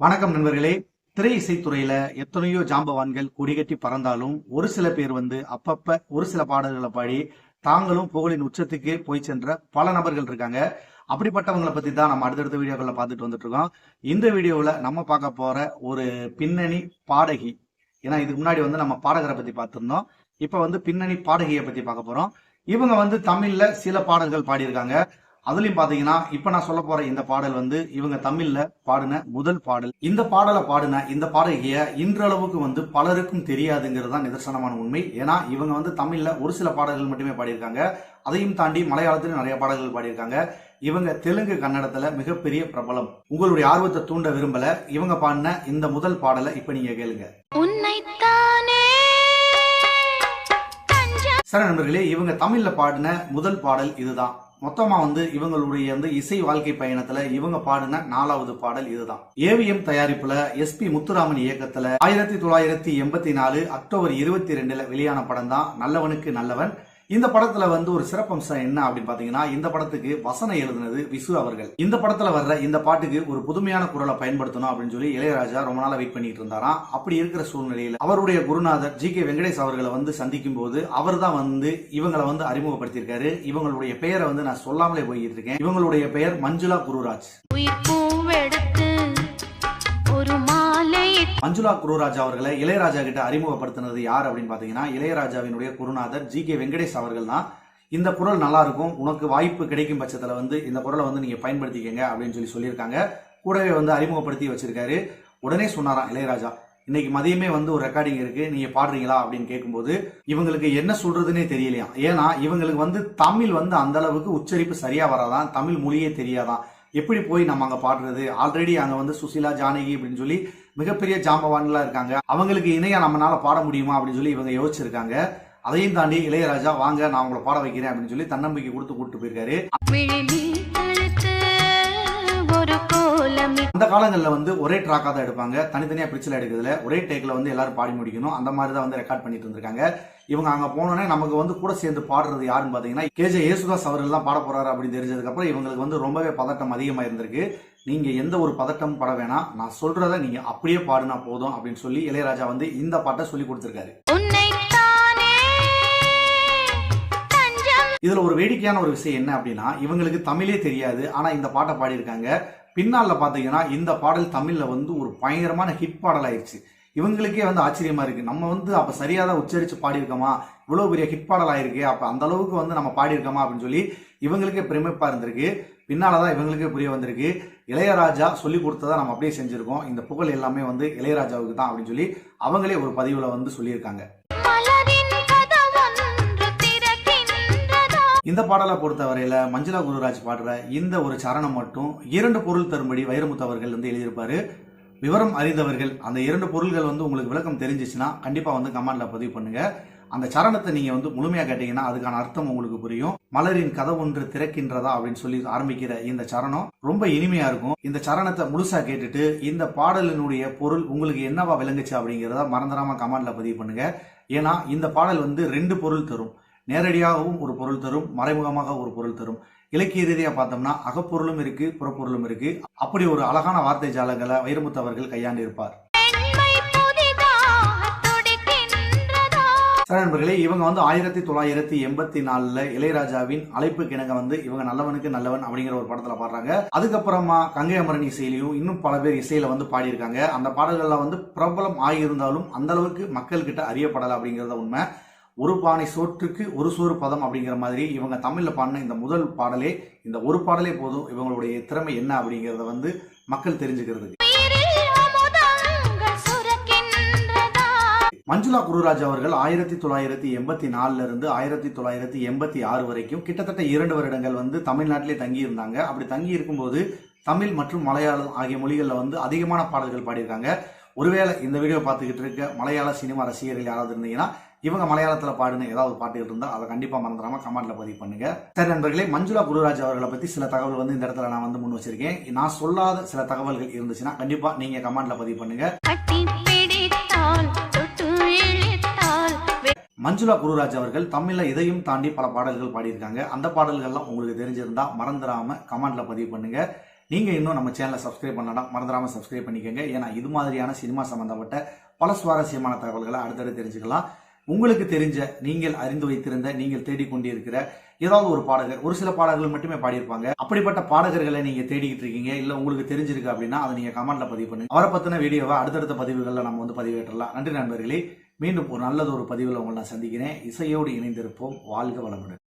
வணக்கம் நண்பர்களே. திரை இசைத்துறையில எத்தனையோ ஜாம்பவான்கள் கொடிகட்டி பறந்தாலும் ஒரு சில பேர் வந்து அப்பப்ப ஒரு சில பாடல்களை பாடி தாங்களும் புகழின் உச்சத்துக்கு போய் சென்ற பல நபர்கள் இருக்காங்க. அப்படிப்பட்டவங்களை பத்தி தான் நம்ம அடுத்தடுத்த வீடியோக்களை பார்த்துட்டு வந்துட்டு இருக்கோம். இந்த வீடியோவில் நம்ம பார்க்க போற ஒரு பின்னணி பாடகி. ஏன்னா இதுக்கு முன்னாடி வந்து நம்ம பாடகரை பத்தி பார்த்துருந்தோம். இப்போ வந்து பின்னணி பாடகியை பத்தி பார்க்க போறோம். இவங்க வந்து தமிழ்ல சில பாடல்கள் பாடியிருக்காங்க. அதுலயும் பாத்தீங்கன்னா இப்ப நான் சொல்ல போற இந்த பாடல் வந்து இவங்க தமிழ்ல பாடின முதல் பாடல். இந்த பாடலை பாடின இந்த பாடகிய இன்றளவுக்கு வந்து பலருக்கும் தெரியாதுங்கிறது தான் நிதர்சனமான உண்மை. ஏன்னா இவங்க வந்து தமிழ்ல ஒரு சில பாடல்கள் மட்டுமே பாடியிருக்காங்க. அதையும் தாண்டி மலையாளத்திலும் நிறைய பாடல்கள் பாடியிருக்காங்க. இவங்க தெலுங்கு கன்னடத்துல மிகப்பெரிய பிரபலம். உங்களுடைய ஆர்வத்தை தூண்ட விரும்பல. இவங்க பாடின இந்த முதல் பாடலை இப்ப நீங்க கேளுங்க. சரி நண்பர்களே இவங்க தமிழ்ல பாடின முதல் பாடல் இதுதான். மொத்தமா வந்து இவங்களுடைய வந்து இசை வாழ்க்கை பயணத்துல இவங்க பாடின நாலாவது பாடல் இதுதான். ஏவிஎம் தயாரிப்புல எஸ்பி முத்துராமன் இயக்கத்துல ஆயிரத்தி தொள்ளாயிரத்தி எண்பத்தி நாலு அக்டோபர் இருபத்தி ரெண்டுல வெளியான படம் தான் நல்லவனுக்கு நல்லவன். இந்த படத்துல வந்து ஒரு சிறப்பம்சம் என்ன அப்படின்னு பாத்தீங்கன்னா இந்த படத்துக்கு வசனம் எழுதுனது விசு அவர்கள். இந்த படத்துல வர்ற இந்த பாட்டுக்கு ஒரு புதுமையான குரலை பயன்படுத்தணும் அப்படின்னு சொல்லி இளையராஜா ரொம்ப நாளா வெயிட் பண்ணிட்டு இருந்தாராம். அப்படி இருக்கிற சூழ்நிலையில அவருடைய குருநாதர் ஜி கே வெங்கடேஷ் அவர்களை வந்து சந்திக்கும் போது அவர் தான் வந்து இவங்களை வந்து அறிமுகப்படுத்தியிருக்காரு. இவங்களுடைய பெயரை வந்து நான் சொல்லாமலே போய்கிட்டு இருக்கேன். இவங்களுடைய பெயர் மஞ்சுளா குருராஜ். அஞ்சுலா மஞ்சுளா அவர்களை இளையராஜா கிட்ட அறிமுகப்படுத்தினது யார் அப்படின்னு பாத்தீங்கன்னா இளையராஜாவினுடைய குருநாதர் ஜி கே வெங்கடேஷ் அவர்கள் தான். இந்த குரல் நல்லா இருக்கும். உனக்கு வாய்ப்பு கிடைக்கும் பட்சத்துல வந்து இந்த குரலை வந்து நீங்க பயன்படுத்திக்கங்க அப்படின்னு சொல்லி சொல்லியிருக்காங்க. கூடவே வந்து அறிமுகப்படுத்தி வச்சிருக்காரு. உடனே சொன்னாராம் இளையராஜா இன்னைக்கு மதியமே வந்து ஒரு ரெக்கார்டிங் இருக்கு. நீங்க பாடுறீங்களா? அப்படின்னு கேட்கும்போது இவங்களுக்கு என்ன சொல்றதுன்னே தெரியலையா ஏன்னா இவங்களுக்கு வந்து தமிழ் வந்து அந்த அளவுக்கு உச்சரிப்பு சரியா வராதான் தமிழ் மொழியே தெரியாதான் எப்படி போய் நம்ம அங்க பாடுறது? ஆல்ரெடி அங்க வந்து சுசிலா ஜானகி அப்படின்னு சொல்லி மிகப்பெரிய ஜாம்பவான்களா இருக்காங்க. அவங்களுக்கு இணையா நம்மனால பாட முடியுமா அப்படின்னு சொல்லி இவங்க யோசிச்சிருக்காங்க. அதையும் தாண்டி இளையராஜா வாங்க நான் உங்களை பாட வைக்கிறேன் அப்படின்னு சொல்லி தன்னம்பிக்கை கொடுத்து கூப்பிட்டு போயிருக்காரு. அந்த காலங்களில் வந்து ஒரே ட்ராக்காக தான் எடுப்பாங்க. தனித்தனியா பிரிச்சில் எடுக்கிறதுல ஒரே டேக்ல வந்து எல்லாரும் பாடி முடிக்கணும். அந்த மாதிரி தான் வந்து ரெக்கார்ட் பண்ணிட்டு இருந்திருக்காங்க. இவங்க அங்க போனோடனே நமக்கு வந்து கூட சேர்ந்து பாடுறது யாருன்னு பாத்தீங்கன்னா கேஜே யேசுதாஸ் அவர்கள் தான் பாட போறாரு அப்படின்னு தெரிஞ்சதுக்கு அப்புறம் இவங்களுக்கு வந்து ரொம்பவே பதட்டம் அதிகமா இருந்திருக்கு. நீங்க எந்த ஒரு பதட்டம் பட வேணாம். நான் சொல்றத நீங்க அப்படியே பாடுனா போதும் அப்படின்னு சொல்லி இளையராஜா வந்து இந்த பாட்டை சொல்லி கொடுத்திருக்காரு. இதுல ஒரு வேடிக்கையான ஒரு விஷயம் என்ன அப்படின்னா இவங்களுக்கு தமிழே தெரியாது. ஆனா இந்த பாட்டை பாடியிருக்காங்க. பின்னால் பார்த்தீங்கன்னா இந்த பாடல் தமிழில் வந்து ஒரு பயங்கரமான ஹிட் பாடல் ஆயிடுச்சு இவங்களுக்கே வந்து ஆச்சரியமா இருக்கு. நம்ம வந்து அப்ப சரியா தான் உச்சரிச்சு பாடியிருக்கோமா? இவ்வளவு பெரிய ஹிட் பாடல் ஆயிருக்கு அப்ப அந்த அளவுக்கு வந்து நம்ம பாடியிருக்கோமா அப்படின்னு சொல்லி இவங்களுக்கே பிரமிப்பா இருந்திருக்கு. பின்னாலதான் இவங்களுக்கே புரிய வந்திருக்கு. இளையராஜா சொல்லி கொடுத்ததை நம்ம அப்படியே செஞ்சிருக்கோம். இந்த புகழ் எல்லாமே வந்து இளையராஜாவுக்கு தான் அப்படின்னு சொல்லி அவங்களே ஒரு பதிவுல வந்து சொல்லியிருக்காங்க. இந்த பாடலை பொறுத்தவரையில் மஞ்சுளா குருராஜ் பாடுற இந்த ஒரு சரணம் மட்டும் இரண்டு பொருள் தரும்படி வைரமுத்து அவர்கள் வந்து எழுதியிருப்பாரு. விவரம் அறிந்தவர்கள் அந்த இரண்டு பொருள்கள் வந்து உங்களுக்கு விளக்கம் தெரிஞ்சிச்சுன்னா கண்டிப்பாக வந்து கமெண்ட்ல பதிவு பண்ணுங்க. அந்த சரணத்தை நீங்கள் வந்து முழுமையாக கேட்டீங்கன்னா அதுக்கான அர்த்தம் உங்களுக்கு புரியும். மலரின் கதவு ஒன்று திறக்கின்றதா அப்படின்னு சொல்லி ஆரம்பிக்கிற இந்த சரணம் ரொம்ப இனிமையாக இருக்கும். இந்த சரணத்தை முழுசாக கேட்டுட்டு இந்த பாடலினுடைய பொருள் உங்களுக்கு என்னவா விளங்குச்சு அப்படிங்கிறத மறந்துடாமல் கமெண்ட்ல பதிவு பண்ணுங்க. ஏன்னா இந்த பாடல் வந்து ரெண்டு பொருள் தரும். நேரடியாகவும் ஒரு பொருள் தரும் மறைமுகமாக ஒரு பொருள் தரும். இலக்கிய ரீதியா பார்த்தோம்னா அகப்பொருளும் இருக்கு புறப்பொருளும் இருக்கு. அப்படி ஒரு அழகான வார்த்தை ஜாலங்களை வைரமுத்து அவர்கள் கையாண்டு இருப்பார் சரி நண்பர்களே இவங்க வந்து ஆயிரத்தி தொள்ளாயிரத்தி எண்பத்தி நாலுல இளையராஜாவின் அழைப்பு கிணங்க வந்து இவங்க நல்லவனுக்கு நல்லவன் அப்படிங்கிற ஒரு படத்துல பாடுறாங்க. அதுக்கப்புறமா கங்கை அமரன் இசையிலையும் இன்னும் பல பேர் இசையில வந்து பாடியிருக்காங்க. அந்த பாடல்கள்ல வந்து பிரபலம் ஆகியிருந்தாலும் அந்த அளவுக்கு மக்கள் கிட்ட அறியப்படலை அப்படிங்கறத உண்மை. ஒரு பானை சோற்றுக்கு ஒரு சோறு பதம் அப்படிங்கிற மாதிரி இவங்க தமிழ்ல பாடின இந்த முதல் பாடலே இந்த ஒரு பாடலே போதும். இவங்களுடைய திறமை என்ன அப்படிங்கிறத வந்து மக்கள் தெரிஞ்சுக்கிறது மஞ்சுளா குருராஜ் அவர்கள் ஆயிரத்தி தொள்ளாயிரத்தி எண்பத்தி நாலுல இருந்து ஆயிரத்தி தொள்ளாயிரத்தி எண்பத்தி ஆறு வரைக்கும் கிட்டத்தட்ட இரண்டு வருடங்கள் வந்து தமிழ்நாட்டிலே தங்கி இருந்தாங்க அப்படி தங்கி இருக்கும்போது தமிழ் மற்றும் மலையாளம் ஆகிய மொழிகளில் வந்து அதிகமான பாடல்கள் பாடியிருக்காங்க. ஒருவேளை இந்த வீடியோ பார்த்துக்கிட்டு இருக்க மலையாள சினிமா ரசிகர்கள் யாராவது இருந்தீங்கன்னா இவங்க மலையாளத்தில் பாடுன ஏதாவது பாட்டுகள் இருந்தால் அதை கண்டிப்பாக மறந்துடாம கமெண்ட்ல பதிவு பண்ணுங்க. சரி நண்பர்களே மஞ்சுளா குருராஜ் அவர்களை பற்றி சில தகவல் வந்து இந்த இடத்துல நான் வந்து முன் வச்சிருக்கேன். நான் சொல்லாத சில தகவல்கள் இருந்துச்சுன்னா கண்டிப்பாக நீங்கள் கமெண்ட்ல பதிவு பண்ணுங்க. மஞ்சுளா குருராஜ் அவர்கள் தமிழ்ல இதையும் தாண்டி பல பாடல்கள் பாடியிருக்காங்க. அந்த பாடல்கள்லாம் உங்களுக்கு தெரிஞ்சிருந்தா மறந்துடாம கமெண்ட்ல பதிவு பண்ணுங்க. நீங்கள் இன்னும் நம்ம சேனலை சப்ஸ்கிரைப் பண்ணலாம் மறந்துடாமல் சப்ஸ்கிரைப் பண்ணிக்கோங்க. ஏன்னா இது மாதிரியான சினிமா சம்பந்தப்பட்ட பல சுவாரஸ்யமான தகவல்களை அடுத்தடுத்து தெரிஞ்சுக்கலாம். உங்களுக்கு தெரிஞ்ச நீங்கள் அறிந்து வைத்திருந்த நீங்கள் தேடிக்கொண்டிருக்கிற ஏதாவது ஒரு பாடகர் ஒரு சில பாடகர்கள் மட்டுமே பாடியிருப்பாங்க. அப்படிப்பட்ட பாடகர்களை நீங்க தேடிக்கிட்டு இருக்கீங்க இல்ல உங்களுக்கு தெரிஞ்சிருக்கு அப்படின்னா அதை நீங்க கமெண்ட்ல பதிவு பண்ணுங்க. அவரை பத்தின வீடியோவை அடுத்தடுத்த பதிவுகள்ல நம்ம வந்து பதிவேற்றலாம். நன்றி நண்பர்களே. மீண்டும் ஒரு நல்லது ஒரு பதிவில் உங்களை நான் சந்திக்கிறேன். இசையோடு இணைந்திருப்போம். வாழ்க வளமுடன்.